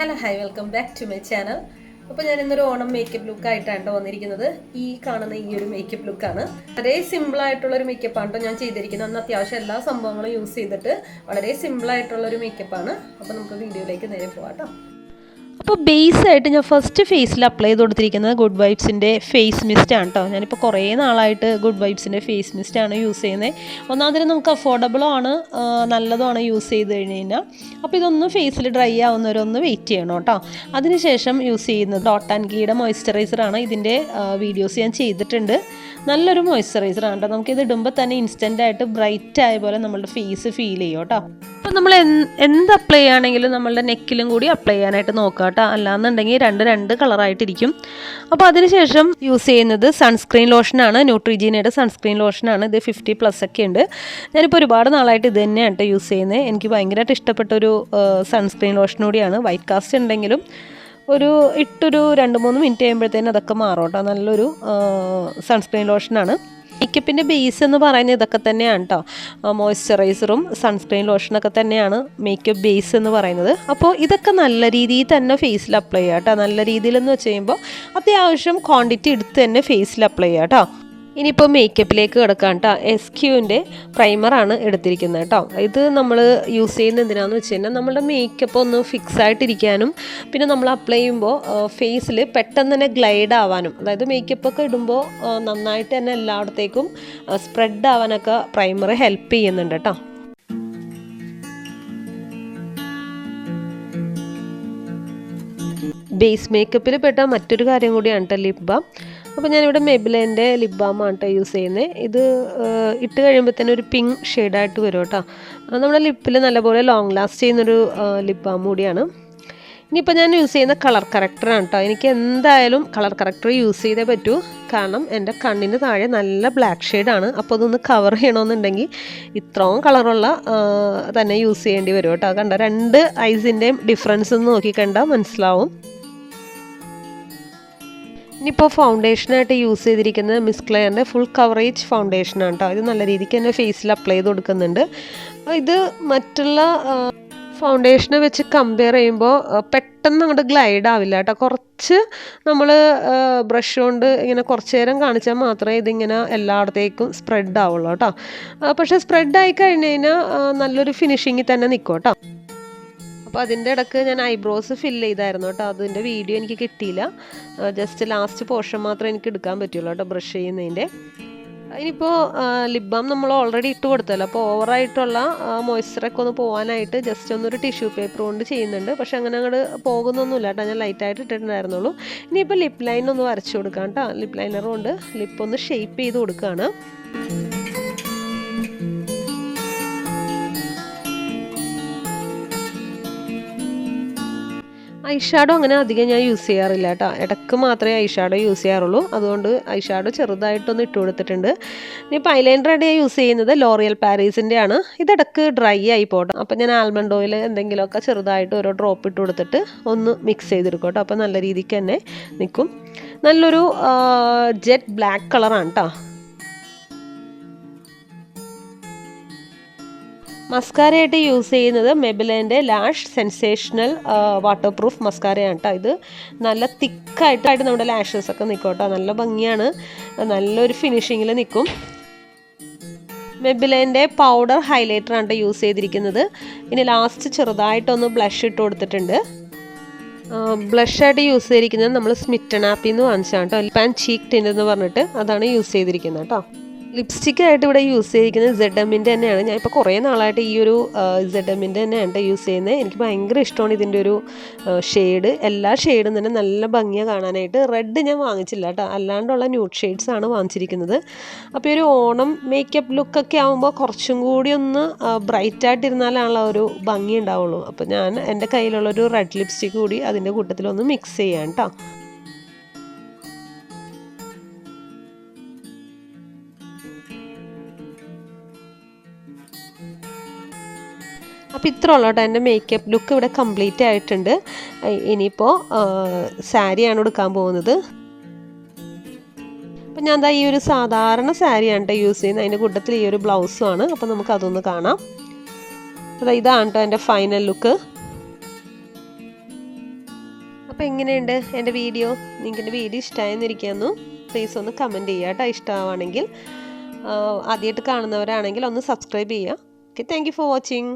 Hello hi welcome back to my channel അപ്പോൾ ഞാൻ ഇന്നൊരു ഓണം മേക്കപ്പ് ലുക്ക് ആയിട്ടാണ് വന്നിരിക്കുന്നത്. ഈ കാണുന്ന ഈ ഒരു മേക്കപ്പ് ലുക്കാണ് വളരെ സിമ്പിൾ ആയിട്ടുള്ള ഒരു മേക്കപ്പ് ആണ് ഞാൻ ചെയ്തിരിക്കുന്നത്. അന്ന് അത്യാവശ്യം എല്ലാ സംഭവങ്ങളും യൂസ് ചെയ്തിട്ട് വളരെ സിമ്പിൾ ആയിട്ടുള്ള ഒരു മേക്കപ്പ് ആണ്. അപ്പോൾ നമുക്ക് വീഡിയോയിലേക്ക് നേരെ പോകാം കേട്ടോ ബേസ് ആയിട്ട് ഞാൻ ഫസ്റ്റ് ഫേസിൽ അപ്ലൈ ചെയ്ത് കൊടുത്തിരിക്കുന്നത് ഗുഡ് വൈബ്സിന്റെ ഫേസ് മിസ്റ്റ് ആണ് കേട്ടോ ഞാനിപ്പോൾ കുറേ നാളായിട്ട് ഗുഡ് വൈബ്സിന്റെ ഫേസ് മിസ്റ്റ് ആണ് യൂസ് ചെയ്യുന്നത് ഒന്നാമതിന് നമുക്ക് അഫോർഡബിളും ആണ് നല്ലതുമാണ് യൂസ് ചെയ്ത് കഴിഞ്ഞ് കഴിഞ്ഞാൽ അപ്പോൾ ഇതൊന്ന് ഫേസിൽ ഡ്രൈ ആവുന്നവരൊന്ന് വെയിറ്റ് ചെയ്യണം കേട്ടോ അതിനുശേഷം യൂസ് ചെയ്യുന്നത് ഡോട്ട് ആൻഡ് ഗീയുടെ മോയ്സ്ചറൈസറാണ് ഇതിന്റെ വീഡിയോസ് ഞാൻ ചെയ്തിട്ടുണ്ട്. നല്ലൊരു മോയ്സ്ചറൈസർ ആണ് കേട്ടോ നമുക്കിത് ഇടുമ്പോൾ തന്നെ ഇൻസ്റ്റന്റ് ആയിട്ട് ബ്രൈറ്റ് ആയ പോലെ നമ്മളുടെ ഫേസ് ഫീൽ ചെയ്യും കേട്ടോ അപ്പോൾ നമ്മൾ എന്ത് അപ്ലൈ ചെയ്യുകയാണെങ്കിലും നമ്മളുടെ നെക്കിലും കൂടി അപ്ലൈ ചെയ്യാനായിട്ട് നോക്കുക കേട്ടോ അല്ലാന്നുണ്ടെങ്കിൽ രണ്ട് രണ്ട് കളറായിട്ടിരിക്കും അപ്പോൾ അതിനുശേഷം യൂസ് ചെയ്യുന്നത് സൺസ്ക്രീൻ ലോഷനാണ് ന്യൂട്രിജീനയുടെ സൺസ്ക്രീൻ ലോഷനാണ് ഇത് ഫിഫ്റ്റി പ്ലസ് ഒക്കെ ഉണ്ട്. ഞാനിപ്പോൾ ഒരുപാട് നാളായിട്ട് ഇത് തന്നെയാണ് യൂസ് ചെയ്യുന്നത് എനിക്ക് ഭയങ്കരമായിട്ട് ഇഷ്ടപ്പെട്ട ഒരു സൺസ്ക്രീൻ ലോഷൻ കൂടിയാണ്. വൈറ്റ് കാസ്റ്റ് ഉണ്ടെങ്കിലും ഒരു ഇട്ടൊരു രണ്ട് മൂന്ന് മിനിറ്റ് കഴിയുമ്പോഴത്തേനും അതൊക്കെ മാറും കേട്ടോ. നല്ലൊരു സൺസ്ക്രീൻ ലോഷനാണ് മേക്കപ്പിന്റെ ബേസ് എന്ന് പറയുന്നത് ഇതൊക്കെ തന്നെയാണ് കേട്ടോ മോയ്സ്ചറൈസറും സൺസ്ക്രീൻ ലോഷനൊക്കെ തന്നെയാണ് മേക്കപ്പ് ബേസ് എന്ന് പറയുന്നത്. അപ്പോൾ ഇതൊക്കെ നല്ല രീതിയിൽ തന്നെ ഫേസിൽ അപ്ലൈ ചെയ്യാം കേട്ടോ നല്ല രീതിയിലെന്ന് വെച്ച് കഴിയുമ്പോൾ അത്യാവശ്യം ക്വാണ്ടിറ്റി എടുത്ത് തന്നെ ഫേസിൽ അപ്ലൈ ചെയ്യാം കേട്ടോ ഇനിയിപ്പോൾ മേക്കപ്പിലേക്ക് കിടക്കാം കേട്ടോ എസ് ക്യൂവിന്റെ പ്രൈമറാണ് എടുത്തിരിക്കുന്നത് കേട്ടോ ഇത് നമ്മൾ യൂസ് ചെയ്യുന്ന എന്തിനാന്ന് വെച്ച് കഴിഞ്ഞാൽ നമ്മുടെ മേക്കപ്പ് ഒന്ന് ഫിക്സ് ആയിട്ടിരിക്കാനും പിന്നെ നമ്മൾ അപ്ലൈ ചെയ്യുമ്പോൾ ഫേസിൽ പെട്ടെന്ന് തന്നെ ഗ്ലൈഡ് ആവാനും. അതായത് മേക്കപ്പ് ഒക്കെ ഇടുമ്പോൾ നന്നായിട്ട് തന്നെ എല്ലായിടത്തേക്കും സ്പ്രെഡ് ആവാനൊക്കെ പ്രൈമർ ഹെൽപ്പ് ചെയ്യുന്നുണ്ട് കേട്ടോ ബേസ് മേക്കപ്പിൽ പെട്ട മറ്റൊരു കാര്യം കൂടിയാണ് കേട്ടോ ലിപ് അപ്പോൾ ഞാനിവിടെ മെബിലേന്റെ ലിപ് ബാമാണ് കേട്ടോ യൂസ് ചെയ്യുന്നത് ഇത് ഇട്ട് കഴിയുമ്പോൾ തന്നെ ഒരു പിങ്ക് ഷെയ്ഡായിട്ട് വരും കേട്ടോ നമ്മുടെ ലിപ്പിൽ നല്ലപോലെ ലോങ് ലാസ്റ്റ് ചെയ്യുന്നൊരു ലിപ് ബാം കൂടിയാണ്. ഇനിയിപ്പോൾ ഞാൻ യൂസ് ചെയ്യുന്ന കളർ കറക്ടറാണ് കേട്ടോ എനിക്ക് എന്തായാലും കളർ കറക്ടർ യൂസ് ചെയ്തേ പറ്റൂ. കാരണം എന്റെ കണ്ണിന് താഴെ നല്ല ബ്ലാക്ക് ഷെയ്ഡാണ് അപ്പോൾ അതൊന്ന് കവർ ചെയ്യണമെന്നുണ്ടെങ്കിൽ ഇത്രയും കളറുള്ള തന്നെ യൂസ് ചെയ്യേണ്ടി വരും കേട്ടോ കണ്ടോ? രണ്ട് ഐസിന്റെയും ഡിഫറൻസ് ഒന്ന് നോക്കിക്കണ്ടാൽ മനസ്സിലാവും. ഇനിയിപ്പോൾ ഫൗണ്ടേഷനായിട്ട് യൂസ് ചെയ്തിരിക്കുന്നത് മിസ് ക്ലെയറിന്റെ ഫുൾ കവറേജ് ഫൗണ്ടേഷനാണ് കേട്ടോ ഇത് നല്ല രീതിക്ക് തന്നെ ഫേസിൽ അപ്ലൈ ചെയ്ത് കൊടുക്കുന്നുണ്ട് ഇത് മറ്റുള്ള ഫൗണ്ടേഷനെ വെച്ച് കമ്പയർ ചെയ്യുമ്പോൾ പെട്ടെന്ന് അങ്ങോട്ട് ഗ്ലൈഡ് ആവില്ല കേട്ടോ കുറച്ച് നമ്മൾ ബ്രഷ് കൊണ്ട് ഇങ്ങനെ കുറച്ച് നേരം കാണിച്ചാൽ മാത്രമേ ഇതിങ്ങനെ എല്ലായിടത്തേക്കും സ്പ്രെഡ് ആവുള്ളൂ കേട്ടോ പക്ഷേ സ്പ്രെഡ് ആയി കഴിഞ്ഞ് കഴിഞ്ഞാൽ നല്ലൊരു ഫിനിഷിങ്ങിൽ തന്നെ നിൽക്കും കേട്ടോ അപ്പോൾ അതിന്റെ ഇടയ്ക്ക് ഞാൻ ഐബ്രോസ് ഫില്ല് ചെയ്തായിരുന്നു കേട്ടോ. അതിന്റെ വീഡിയോ എനിക്ക് കിട്ടിയില്ല. ജസ്റ്റ് ലാസ്റ്റ് പോർഷൻ മാത്രം എനിക്ക് എടുക്കാൻ പറ്റുള്ളൂ കേട്ടോ ബ്രഷ് ചെയ്യുന്നതിന്റെ ഇനിയിപ്പോൾ ലിപ് ബാം നമ്മൾ ഓൾറെഡി ഇട്ട് കൊടുത്തല്ലോ. അപ്പോൾ ഓവറായിട്ടുള്ള മോയ്സ്ചറൊക്കെ ഒന്ന് പോകാനായിട്ട് ജസ്റ്റ് ഒന്നൊരു ടിഷ്യൂ പേപ്പർ കൊണ്ട് ചെയ്യുന്നുണ്ട്. പക്ഷെ അങ്ങനെ അങ്ങോട്ട് പോകുന്നൊന്നുമില്ല കേട്ടോ. ഞാൻ ലൈറ്റായിട്ട് ഇട്ടിട്ടുണ്ടായിരുന്നുള്ളൂ. ഇനിയിപ്പോൾ ലിപ് ലൈൻ ഒന്ന് വരച്ചു കൊടുക്കാം കേട്ടോ. ലിപ്പ് ലൈനർ കൊണ്ട് ലിപ്പ് ഒന്ന് ഷേപ്പ് ചെയ്ത് കൊടുക്കുകയാണ് ഐഷാഡോ അങ്ങനെ അധികം ഞാൻ യൂസ് ചെയ്യാറില്ല കേട്ടോ. ഇടയ്ക്ക് മാത്രമേ ഐ ഷാഡോ യൂസ് ചെയ്യാറുള്ളൂ. അതുകൊണ്ട് ഐ ഷാഡോ ചെറുതായിട്ടൊന്ന് ഇട്ട് കൊടുത്തിട്ടുണ്ട്. ഇനിയിപ്പോൾ ഐലൈനർ ഞാൻ യൂസ് ചെയ്യുന്നത്. ലോറിയൽ പാരീസിന്റെ ആണ് ഇതിടക്ക് ഡ്രൈ ആയി പോട്ടെ. അപ്പോൾ ഞാൻ ആൽമണ്ട് ഓയിൽ എന്തെങ്കിലുമൊക്കെ ചെറുതായിട്ട് ഓരോ ഡ്രോപ്പ് ഇട്ട് കൊടുത്തിട്ട് ഒന്ന് മിക്സ് ചെയ്തെടുക്കട്ടോ കേട്ടോ. അപ്പോൾ നല്ല രീതിക്ക് തന്നെ നിൽക്കും നല്ലൊരു ജെറ്റ് ബ്ലാക്ക് കളറാണ് കേട്ടോ മസ്കാരയായിട്ട് യൂസ് ചെയ്യുന്നത് മെബിലേന്റെ ലാഷ് സെൻസേഷണൽ വാട്ടർ പ്രൂഫ് മസ്കാരയാണ് കേട്ടോ ഇത്. നല്ല തിക്കായിട്ടായിട്ട് നമ്മുടെ ലാഷസ് ഒക്കെ നിൽക്കും കേട്ടോ നല്ല ഭംഗിയാണ്. നല്ലൊരു ഫിനിഷിങ്ങിൽ നിൽക്കും മെബിലേന്റെ പൗഡർ ഹൈലൈറ്റർ ആണ് യൂസ് ചെയ്തിരിക്കുന്നത്. ഇനി ലാസ്റ്റ് ചെറുതായിട്ടൊന്ന് ബ്ലഷ് ഇട്ട് കൊടുത്തിട്ടുണ്ട്. ബ്ലഷായിട്ട് യൂസ് ചെയ്തിരിക്കുന്നത് നമ്മൾ സ്മിറ്റൺ ആപ്പിൽ നിന്ന് വാങ്ങിച്ചാണ് കേട്ടോ ലിപ്പ് ആൻഡ് ചീക്ക് ടിന്റ് എന്ന് പറഞ്ഞിട്ട് അതാണ് യൂസ് ചെയ്തിരിക്കുന്നത് കേട്ടോ ലിപ്സ്റ്റിക് ആയിട്ട് ഇവിടെ യൂസ് ചെയ്തിരിക്കുന്നത് സെഡ് എമ്മിന്റെ തന്നെയാണ്. ഞാൻ ഇപ്പോൾ കുറേ നാളായിട്ട് ഈ ഒരു സെഡ് എമ്മിന്റെ തന്നെയാണ് യൂസ് ചെയ്യുന്നത്. എനിക്ക് ഭയങ്കര ഇഷ്ടമാണ് ഇതിന്റെ ഒരു ഷെയ്ഡ്. എല്ലാ ഷെയ്ഡും തന്നെ നല്ല ഭംഗിയാണ് കാണാനായിട്ട്. റെഡ് ഞാൻ വാങ്ങിച്ചില്ല കേട്ടോ. അല്ലാണ്ടുള്ള ന്യൂഡ് ഷെയ്ഡ്സ് ആണ് വാങ്ങിച്ചിരിക്കുന്നത്. അപ്പോൾ ഒരു ഓണം മേക്കപ്പ് ലുക്കൊക്കെ ആകുമ്പോൾ കുറച്ചും കൂടി ഒന്ന് ബ്രൈറ്റ് ആയിട്ടിരുന്നാലാണല്ലോ ഒരു ഭംഗി ഉണ്ടാവുള്ളൂ. അപ്പോൾ ഞാൻ എന്റെ കയ്യിലുള്ള ഒരു റെഡ് ലിപ്സ്റ്റിക് കൂടി അതിന്റെ കൂട്ടത്തിലൊന്ന് മിക്സ് ചെയ്യാം കേട്ടോ. അപ്പോൾ ഇത്ര ഉള്ളൂ കേട്ടോ എന്റെ മേക്കപ്പ് ലുക്ക് ഇവിടെ കംപ്ലീറ്റ് ആയിട്ടുണ്ട്. ഇനിയിപ്പോൾ സാരിയാണ് എടുക്കാൻ പോകുന്നത്. അപ്പം ഞാൻ എന്താ ഈ ഒരു സാധാരണ സാരിയാണ് കേട്ടോ യൂസ് ചെയ്യുന്നത്. അതിന്റെ കൂട്ടത്തിൽ ഈ ഒരു ബ്ലൗസും ആണ്. അപ്പോൾ നമുക്ക് അതൊന്ന് കാണാം. അതാ ഇതാണ് കേട്ടോ എന്റെ ഫൈനൽ ലുക്ക് അപ്പോൾ എങ്ങനെയുണ്ട് എന്റെ വീഡിയോ നിങ്ങൾക്ക് എന്റെ വീഡിയോ ഇഷ്ടമായെന്നിരിക്കുന്നു പ്ലീസ് ഒന്ന് കമന്റ് ചെയ്യുക കേട്ടോ ഇഷ്ടമാവാണെങ്കിൽ ആദ്യമായിട്ട് കാണുന്നവരാണെങ്കിൽ ഒന്ന് സബ്സ്ക്രൈബ് ചെയ്യുക. Okay thank for watching